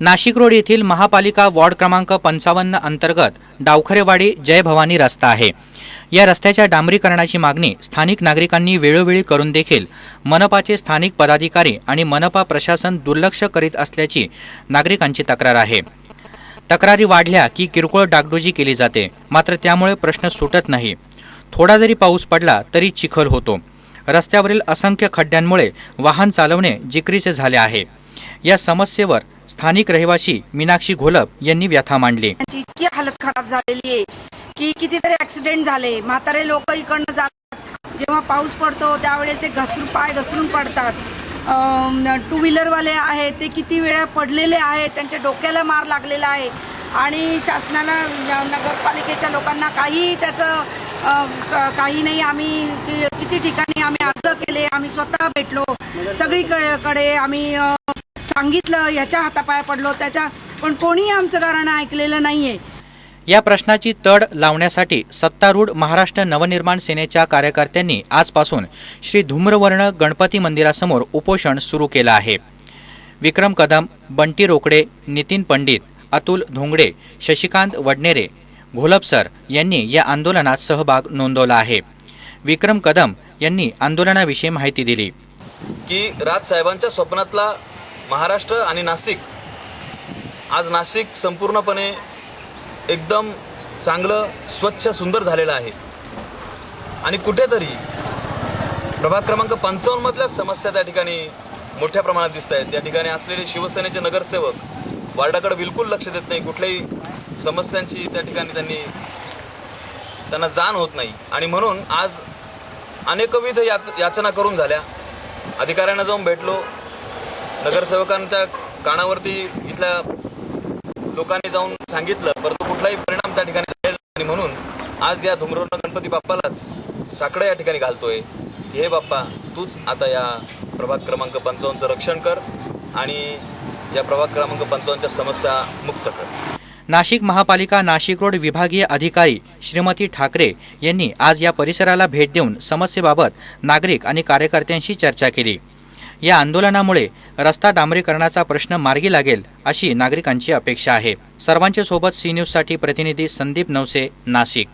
Nashik road येथील महापालिका ward क्रमांक पंचावन्न अंतर्गत डावखरेवाडी जय भवानी रस्ता आहे. या रस्त्याच्या डांबरीकरणाची मागणी स्थानिक नागरिकांनी वेळोवेळी करून देखील मनपाचे स्थानिक पदाधिकारी आणि मनपा प्रशासन दुर्लक्ष करीत असल्याची नागरिकांची तक्रार आहे. तक्रारी वाढल्या की किरकोळ डागडुजी केली जाते मात्र त्यामुळे प्रश्न सुटत नाही. थोडा जरी पाऊस पडला तरी चिखल होतो. रस्त्यावरील असंख्य खड्ड्यांमुळे वाहन चालवणे जिकरीचे झाले आहे. या समस्येवर स्थानिक रहिवाशी मीनाक्षी घोलप यांनी व्यथा मांडली. इतकी हालत खराब झालेली आहे की कितीतरी ऍक्सिडेंट झाले. म्हातारे लोक इकडनं जातात. जेव्हा पाऊस पडतो त्यावेळेस ते घसरून पाय घसरून पडतात. टू व्हीलरवाले आहेत ते किती वेळा पडलेले आहेत त्यांच्या डोक्याला मार लागलेला आहे. आणि शासनाला नगरपालिकेच्या लोकांना काही त्याचं काही नाही. आम्ही किती ठिकाणी आम्ही अर्ज केले आम्ही स्वतः भेटलो. सगळीकडे आम्ही सांगितलं याच्या हातापाया पडलो त्याच्या पण कोणीही आमचं कारण ऐकलेलं नाहीये. या प्रश्नाची तड लावण्यासाठी सत्तारूढ महाराष्ट्र नवनिर्माण सेनेच्या कार्यकर्त्यांनी आजपासून श्री धूम्रवर्ण गणपती मंदिरासमोर उपोषण सुरू केलं आहे. विक्रम कदम बंटी रोकडे नितीन पंडित अतुल धोंगडे शशिकांत वडनेरे घोलपसर यांनी या आंदोलनात सहभाग नोंदवला आहे. विक्रम कदम यांनी आंदोलनाविषयी माहिती दिली. की राजसाहेबांच्या स्वप्नातला महाराष्ट्र आणि नाशिक. आज नाशिक संपूर्णपणे एकदम चांगलं स्वच्छ सुंदर झालेलं आहे. आणि कुठेतरी प्रभाग क्रमांक पंचावन्नमधल्याच समस्या त्या ठिकाणी मोठ्या प्रमाणात दिसत आहेत. त्या ठिकाणी असलेले शिवसेनेचे नगरसेवक वार्डाकडे बिलकुल लक्ष देत नाही. कुठल्याही समस्यांची त्या ठिकाणी त्यांनी त्यांना जाण होत नाही. आणि म्हणून आज अनेकविध यात याचना करून झाल्या. अधिकाऱ्यांना जाऊन भेटलो. नगरसेवकांच्या कानावरती इथल्या लोकांनी जाऊन सांगितलं परंतु कुठलाही परिणाम त्या ठिकाणी झालेला नाही. म्हणून आज या धुम्रवर्ण गणपती बाप्पालाच साकडं या ठिकाणी घालतोय. हे बाप्पा तूच आता या प्रभाग क्रमांक पंचावन्नचं रक्षण कर आणि या प्रभाग क्रमांक पंचावन्नच्या समस्या मुक्त कर. नाशिक महापालिका नाशिक रोड विभागीय अधिकारी श्रीमती ठाकरे यांनी आज या परिसराला भेट देऊन समस्येबाबत नागरिक आणि कार्यकर्त्यांशी चर्चा केली. या आंदोलनामुळे रस्ता डांबरीकरणाचा प्रश्न मार्गी लागेल अशी नागरिकांची अपेक्षा आहे. सर्वांच्या सोबत सी न्यूजसाठी प्रतिनिधी संदीप नवसे नाशिक.